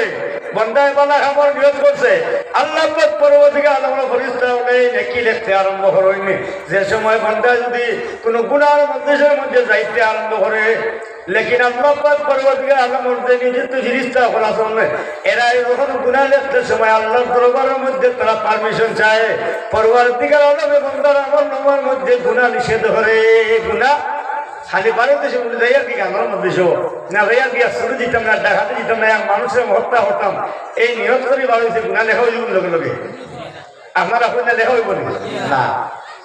উপরে বন্দায় বালা আমল নিয়ত করছে। আল্লাহ পরবর্তীকে আলমের ফরিস্তা হলে নেকি লিখতে আরম্ভ করেনি যে সময় বন্দায় যদি কোনো গুণার মধ্যে মধ্যে যাইতে আরম্ভ করে, লেকিন আল্লাহ পরবর্তীকে আলমের যে নিযুক্ত ফিরিস্তা শুনবে এরা যখন গুণা লিখতে সময় আল্লাহর দরবারের মধ্যে তারা পারমিশন চায় পরবর্তীকে আলমে বন্দার আমল নামার মধ্যে গুণা নিষেধ করে। গুণা খালি বারো দেশে বলে দেয়া কি গান মধ্যে শো না যাইয়া গিয়া শুরু দিতাম না দেখাতে দিতাম না, এক মানুষের হত্যা হতাম। এই নিয়ত করে দেশে গুণা লেখা হইব লগে লগে আপনারা আপনার লেখা হইব না।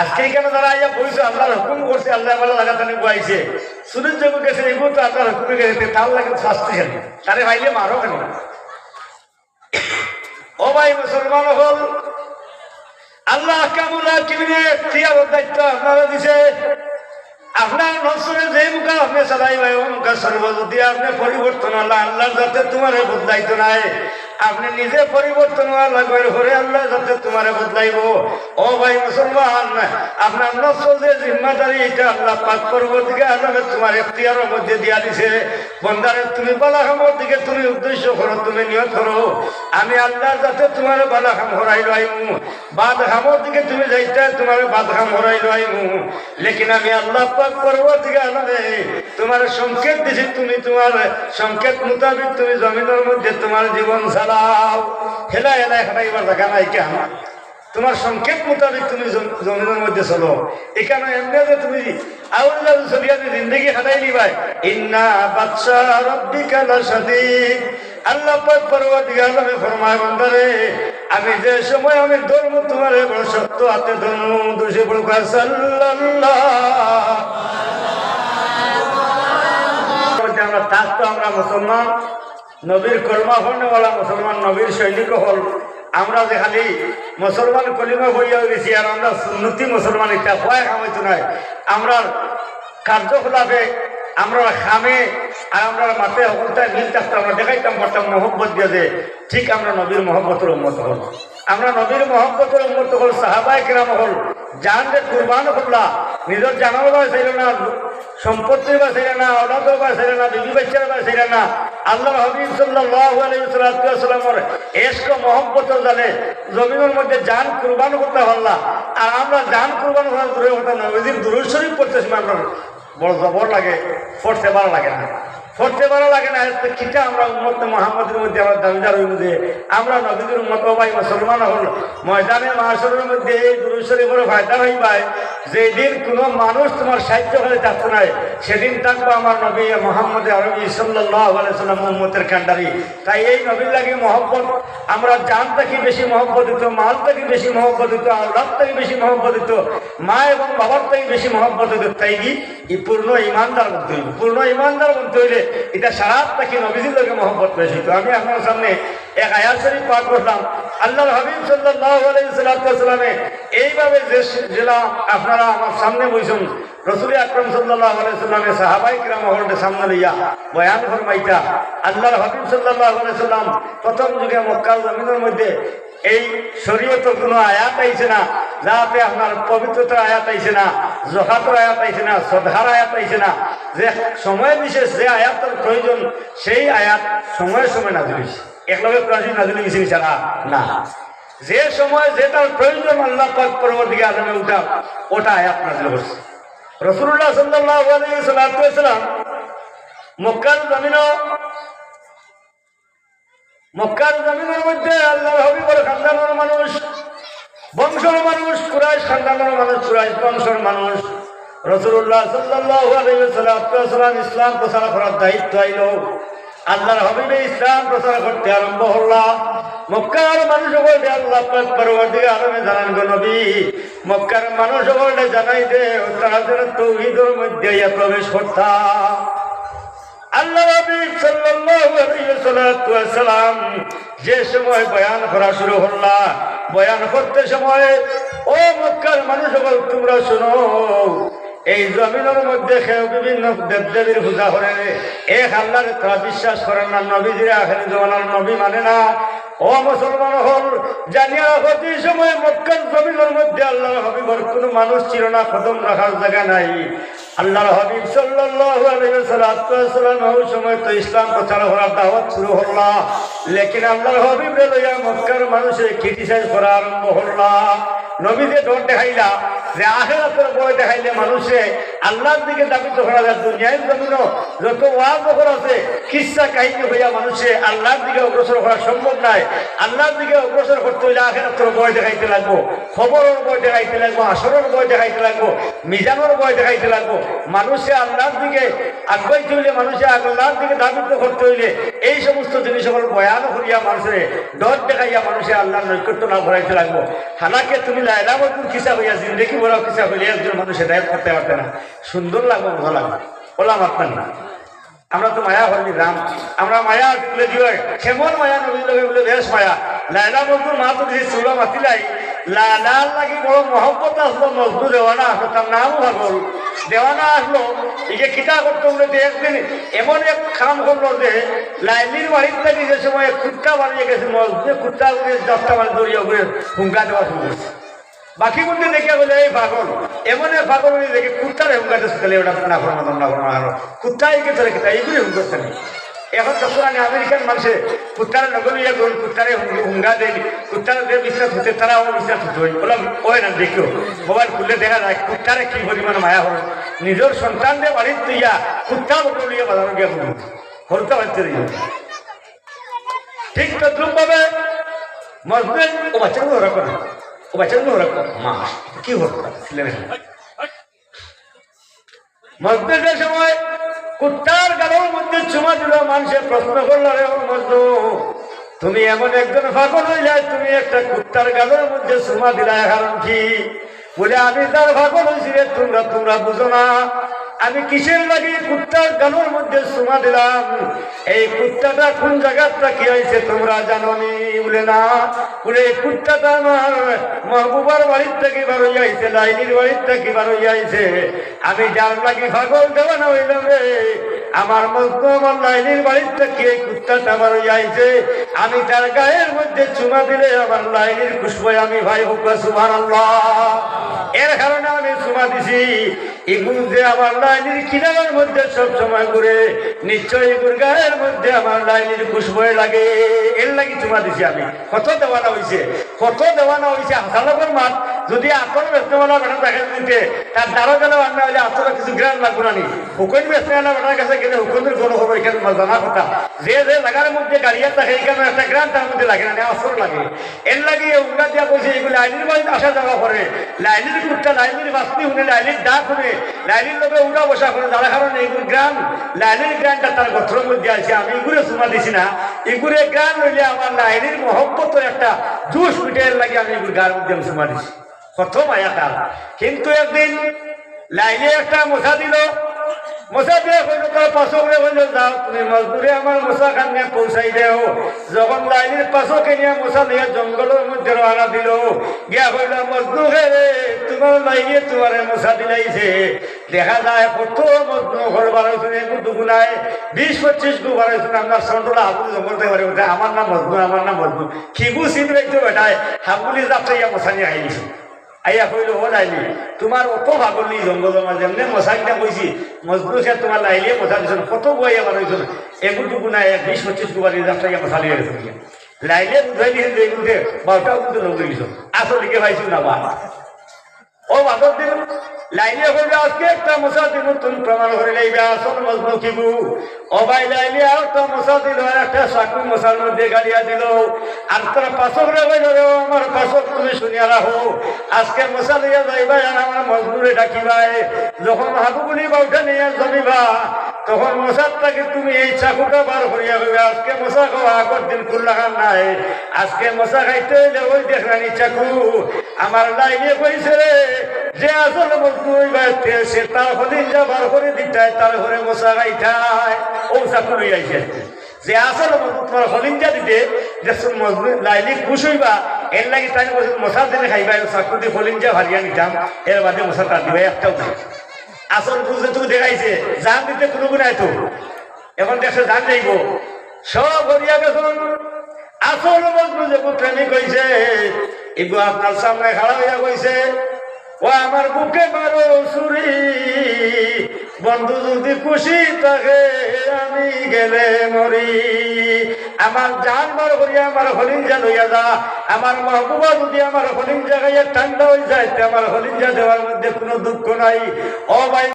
আজকে কেন তারা আইয়া বলছে, আল্লাহর হুকুম করছে, আল্লাহ আল্লাহ লাগাতানি বইছে সুরত যখন গেছে এগুলো তো আল্লাহর হুকুমে গেছে তার লাগে শাস্তি কেন? তারে ভাইলে মারো কেন? ও ভাই মুসলমান হল, আল্লাহ কামুলা ক্রিয়া দায়িত্ব আপনারা দিছে? আপনার নসরে যে মুখা আপনি সদাই ভাই, ও মুখা সর্ব যদি আপনি পরিবর্তন আল্লাহ, আল্লাহর যাতে তোমার বদলাইতো নাই। আপনি নিজে পরিবর্তন আল্লাহ করে আল্লাহ, যাতে তোমার বদলাইব। ও ভাই মুসলমান, আপনার নসর যে জিম্মাদারি, এটা আল্লাহ পাক করব দিকে আল্লাহ তোমার এখতিয়ারের মধ্যে দিয়া দিছে। বন্দারে তুমি বালাখামর দিকে তুমি উদ্দেশ্য করো, তুমি নিয়ত করো। আমি আল্লাহ যাতে তোমার বালাখাম হরাই লাইমু। বাদ খামর দিকে তুমি যাইতে, তোমার বাদ খাম হরাই লাইমু। লেকিন আমি আল্লাহ পাক করব দিকে আলাদে তোমার সংকেত দিছি, তুমি তোমার সংকেত মোতাবিক তুমি জমিনের মধ্যে তোমার জীবন চালাও হেলা হেলা হেলাইবার দেখা নাই কেন? তোমার সংকেত মোতাবিক তুমি জমিনের মধ্যে চলো। এখানে এমনি যে তুমি আউল চলিয়া জিন্দগি খাটাই নিবাই। ইন্না বাদশা রব্বিকা লাশাদীদ। আল্লাহ পাক পরবর্তী আলমে ফরমায়, বন্দারে, আমি যে সময় আমি ধর্ম তোমার বড় সত্য হাতে ধর্ম দোষে বড় আমরা থাকতো আমরা মুসলমান। নবীর কর্মা হওয়ালা মুসলমান নবীর সৈনিক হল। আমরা যে খালি মুসলমান কলিমা হইয়া গেছি আর আমরা সুন্নতি মুসলমান, এটা ভয় খামাইতো নাই। আমরা কার্যকলাপে আমরা খামে, আর আমরা মাঠে অবস্থায় মিল থাকতো আমরা দেখাইতাম, পারতাম মহব্বত দিয়ে যে ঠিক আমরা নবীর মহব্বতের উন্মত হল। আমরা নবীর মহব্বতের উন্মত হল সাহাবাই কেরাম হল। জান যে কুরবান করলা নিজের জানার বাঁচাইল না সম্পত্তির বাঁচাইল না অনাথ বাঁচাইল না, বিবি বাচ্চার বাঁচাইল না। আল্লাহ হবিব সাল্লাহ এসক মহব্বত জানে, জমিনের মধ্যে যান কুরবান করতে পারলা আর আমরা যান কুরবান করার দূরে কথা নবীজির দূর শরীফ করতেছি আমরা বড় জবর লাগে, পড়তে ভালো লাগে না। পড়তে ভালো লাগে না। কিটা আমরা উন্মত মোহাম্মদের মধ্যে আমরা দাবিদার হইব যে, আমরা নবীদের উন্মত ভাই মুসলমান হল ময়দানে মাসরের মধ্যে এই দুরুশ্বরী বড় ফায়দা হই হইবাই যেদিন কোনো মানুষ তোমার সাহায্য করে থাকতো নাই সেদিন থাকব আমার নবী মোহাম্মদ আরবি সাল্লাহ আলাইসাল্লাম কান্ডারি তাই এই নবীর লাগে মহব্বত। আমরা জান থেকে বেশি মহব্বত দিত মাল থেকে বেশি মহব্বত দিত আল্লাহ থেকে বেশি মহব্বত দিত মা এবং বাবার থেকে বেশি মহব্বত দিত তাই কি? পূর্ণ ইমানদার বলতে হইবে। পূর্ণ ইমানদার বলতে হইলে এটা সারাত নাকি নবীজির মহব্বত পেয়েছি তো আমি আপনার সামনে এক আয়াত শরীফ পাঠ করলাম। আল্লাহর হাবিব আলাইহি এইভাবে যে জেলা আপনারা আমার সামনে বইছেন, রসুল আকরম সাল্লামে সাহাবাই কিরাম সামনে লইয়া বয়ান ফরমাইতা, আল্লাহর হাবিব সাল্লাল্লাহু আলাইহি সাল্লাম প্রথম যুগে মক্কাল জমিনের মধ্যে এই শরীয়তের কোনো আয়াত আইছে না, যাতে আপনার পবিত্রতার আয়াত আইছে না জহাতের আয়াত আইছে না শ্রদ্ধার আয়াত আইছে না, যে সময় বিশেষ যে আয়াতের প্রয়োজন, সেই আয়াত সময় সময় নাজিল হয়েছে একলগে প্রাচীন নাজিল হয়েছে ছাড়া না। যে সময় যেটার প্রয়োজন, আল্লাহ পাক পরবর্তী আলমে উঠা, ওটা আয়াত নাজিল করছে। রসুল্লাহ সাল্লাহ আলাইহি সাল্লাম মক্কার জমিনও মক্কার জমিনের মধ্যে আল্লাহর হবিবর খানদানের মানুষ, বংশের মানুষ, কুরাইশ খানদানের মানুষ, কুরাইশ বংশের মানুষ। রসুল্লাহ সাল্লাম ইসলাম প্রচার করার দায়িত্ব আইল। আল্লাহর হবিবে ইসলাম প্রচার করতে আরম্ভ হল্লা। মক্কার মানুষ বলতে আল্লাহ পরবর্তী আলমে জানান, গো নবী, মক্কার মানুষ বলতে জানাই দে তারা যেন তৌহিদের মধ্যে প্রবেশ করতাম আল্লাহ যে সময় বয়ান করা শুরু হল্লা বয়ান করতে সময়ে, ও মক্কার মানুষ সকল তোমরা শোনো, এই জমিনের মধ্যে কেউ বিভিন্ন দেবদেবীর পূজা করে। এক আল্লাহর তারা বিশ্বাস করেন না, নবীজিরা আখের জমানার নবী মানে না। ও মুসলমান হল, জানিয়া প্রতি সময় মক্কার জমিনের মধ্যে আল্লাহর হবিবর কোনো মানুষ ছিল না খতম রাখার জায়গা নাই। আল্লাহর হাবিব সাল্লাল্লাহু আলাইহি ওয়াসাল্লাম ওই সময় তো ইসলাম প্রচার করার দাওয়াত শুরু হল্লা লেকিন আল্লাহর হাবিব রে লইয়া মক্কার মানুষে ক্রিটিসাইজ করা আরম্ভ হল্লা নবীকে ডর দেখাইলা, যে আখেরাতের বয় দেখাইলে মানুষে আল্লাহর দিকে দাবিত করা যায়, দুনিয়ায় জমিন যত যখন আছে, কিসা কাহিনী হইয়া মানুষে আল্লাহর দিকে অগ্রসর করা সম্ভব নাই। আল্লাহর দিকে অগ্রসর করতে হইলে আখেরাতের বয় দেখাইতে লাগবো, খবরের বয় দেখাইতে লাগবো, আসরের বয় দেখাইতে লাগবো, মিজানের বয় দেখাইতে লাগবো। মানুষে আল্লাহর দিকে আগাইতে হইলে, মানুষে আল্লাহর দিকে দাবিত করতে হইলে, এই সমস্ত জিনিস সকল বয়ান করিয়া মানুষের ডর দেখাইয়া মানুষে আল্লাহর নৈকট্য না ভরাইতে লাগবো। হালাকে তুমি লাইলা মজুর কিসা হইয়া জিন্দগি বড় কিসা হইলে একজন মানুষ হেদায়ত করতে পারবে না। সুন্দর লাগবে মজা লাগবে ওলাম আপনার না। আমরা তো মায়া হলি রাম। আমরা মায়া তুলে দিও। কেমন মায়া নবী লগে বলে, বেশ মায়া। লাইলা মজুর মা তো দিয়েছে, চুলো মাতিলাই লালার লাগি বড় মহব্বত আসলো মজদু দেওয়ানা আসলো, তার নামও ভাগল। দেওয়ানা আসলো এই যে কিতা করতে বলে, যে একদিন এমন এক খাম করল যে, লাইলির বাড়ির থেকে যে সময় কুত্তা বানিয়ে গেছে, মজদুরে দশটা মানে দড়িয়ে করে হুঙ্কা দেওয়া শুরু করছে। বাকি মধ্যে দেখে বলে এই পাগল? এমন পাগল হয়ে দেখে কুত্তার হুঙ্কাতে শুকালে ওটা না করো না না করো না কুত্তা একে ধরে কেতা এইগুলি হুঙ্ক করতে এখন তখন আমেরিকান মানুষে কুত্তারা নগলিয়া গরু কুত্তারে হুঙ্গা দেন কুত্তারা যে বিশ্বাস হতে তারা ও বিশ্বাস হতে হয় বললাম ওই না, দেখিও। মোবাইল খুললে দেখা যায় কুত্তারে কি পরিমাণ মায়া হল। নিজের সন্তানদের বাড়ির তুইয়া কুত্তা বকলিয়া বাজার গিয়া বলুন হরতা বাড়তে রইল ঠিক তদ্রুপ ভাবে মজবেন ও বাচ্চাগুলো ওরা করে ও বাচ্চাগুলো ওরা কি হতো ছেলে মসজিদের সময় কুত্তার গালের মধ্যে চুমা দিল মানুষের প্রশ্ন করল রে ও তুমি এমন একজন ফাঁকন হয়ে যায় তুমি একটা কুত্তার গালের মধ্যে চুমা দিলা কারণ কি? বলে, আমি তার ফাঁকল হয়েছি রে, তোমরা তোমরা বুঝো না। আমি কিসের লাগে কুত্তার গালের মধ্যে চুমা দিলাম? এই কুত্তাটা কোন জায়গাটা কি হয়েছে তোমরা জানো নি? বলে, না। বলে, এই কুত্তাটা আমার মহবুবার বাড়ির থেকে বার হইয়া আইছে? লাইনির বাড়ির থেকে বার আইছে? আমি যার লাগি পাগল দেওয়া না হইলাম রে। আমার আমার লাইনির থেকে এই কুত্তাটা হইয়া আইছে। আমি তার গায়ের মধ্যে চুমা দিলে আমার লাইনির খুশবই আমি ভাই হোক সুভান এর কারণে আমি চুমা দিছি। এগুলো যে আমার লাইনির কিনারের মধ্যে সব সময় করে নিশ্চয়ই এগুর গায়ের মধ্যে আমার লাইনির খুশবই লাগে। এর লাগি চুমা দিছি আমি। কত দেওয়ানা হয়েছে কত দেওয়ানা হয়েছে হাসালকের মাঠ। যদি আতর ব্যস্তমালা বেটা দেখা দিতে তার দ্বারা গেলে আন্না হলে আতর কিছু গ্রান লাগবো না হুকুন ব্যস্তমালা বেটার কাছে গেলে হুকুনের কোনো খবর এখানে জানা কথা। যে যে জায়গার মধ্যে গাড়িয়া থাকে এখানে একটা গ্রান তার মধ্যে লাগে না আসর লাগে? এর লাগে উঙ্গা দিয়া কইছে এগুলো লাইনের বাড়িতে আসা যাওয়া করে লাইনের কুটটা লাইনের বাস্তি শুনে লাইনের ডাক শুনে লাইনের লোকে উড়া বসা করে যারা কারণে এইগুলো গ্রাম লাইনের গ্রানটা তার গঠনের মধ্যে আছে আমি এগুলো সুমা দিছি না। এগুলো গ্রাম হইলে আমার লাইনের মহব্বতের একটা জুস মিটের লাগে আমি এগুলো গার মধ্যে আমি সুমা দিছি। মায়া তার কিন্তু একদিন লাইনে একটা মশা দিল। মশা দিয়ে হইল তার পাশক হইল যাও তুমি মজদুরে আমার মশা খান পৌঁছাই দেও। যখন লাইনের পাশকে নিয়ে মশা নিয়ে জঙ্গলের মধ্যে রওনা দিল, গিয়া হইল মজদুর হে তোমার লাইনে তোমার মশা দিলাইছে। দেখা যায় কত মজদুর ঘর বাড়াইছেন একটু দুগুনায়, বিশ পঁচিশ গু বাড়াইছেন। আপনার সন্টলা হাবুলি বাড়ি উঠে, আমার নাম মজদুর, আমার নাম মজদুর। খিবু সিদ রেখে বেটায় হাবুলি যাত্রাইয়া মশা নিয়ে আইছে আইয়া কইল ও লাইলি তোমার অত ভাগর নি জঙ্গল মাঝে এমনি মশাইটা কইছি মজবুর সে তোমার লাইলিয়ে মশা দিছিল কত বইয়া বানাইছিল এগুটুকু না এক বিশ, পঁচিশ কুবারি যাত্রা ইয়া মশা লিয়ে লাইলে বুঝাই দিয়েছে যে এগুলো বারোটাও কিন্তু লোক দিয়েছ আসল দিকে পাইছি না বা ও ভাগর দিন, লাইনে হইবে আজকে একটা মশা দিব, তুমি প্রমাণ করে লাইবে, আসল মজনু কিবু। ও ভাই আর একটা মশা দিল একটা সাকু মশার মধ্যে গাড়িয়া দিল। আর তোর পাশক রে ভাই রে আমার পাশক তুমি শুনিয়া রাখো। আজকে মশা লইয়া যাইবা আর আমার মজনুরে ডাকিবাই। যখন হাবুগুলি বাউটা নিয়ে জমিবা তখন মশারটাকে তুমি এই চাকুটা বার করিয়া হবে আজকে মশা খাওয়া আগর দিন খুল্লা খান নাই। আজকে মশা খাইতে হইলে ওই দেখলানি চাকু। আমার লাইনে কইছে রে, যে আসল মজদুর বাইতে সে তার হদিন যা বার করে দিতায়, তার ঘরে মশা খাইতায়। ও চাকু আইছে যে আসল তোমার হলিঞ্জা দিতে যে মজদুর লাইলি খুশ হইবা, এর লাগি তাই মশা দিনে খাইবা চাকু দিয়ে হলিঞ্জা ভারিয়া নিতাম, এর বাদে মশা তার দিবা, একটাও আসল বুঝে তুমি দেখাইছে, জান দিতে কোনো গুণায় তো। এখন দেশে জান যাইব সব হরিয়া গেছন। আসল যে প্রেমিক হইছে এগুলো আপনার সামনে খাড়া হইয়া কইছে, ও আমার বুকে মারো সুরি বন্ধু, যদি খুশি থাকে আমি গেলে মরি। আমার জান বার করিয়া আমার হলিঞ্জা লইয়া যা। আমার মহবুবা যদি আমার হলিঞ্জা গাইয়া ঠান্ডা হয়ে যায় আমার হলিঞ্জা দেওয়ার মধ্যে কোনো দুঃখ নাই। ও ভাই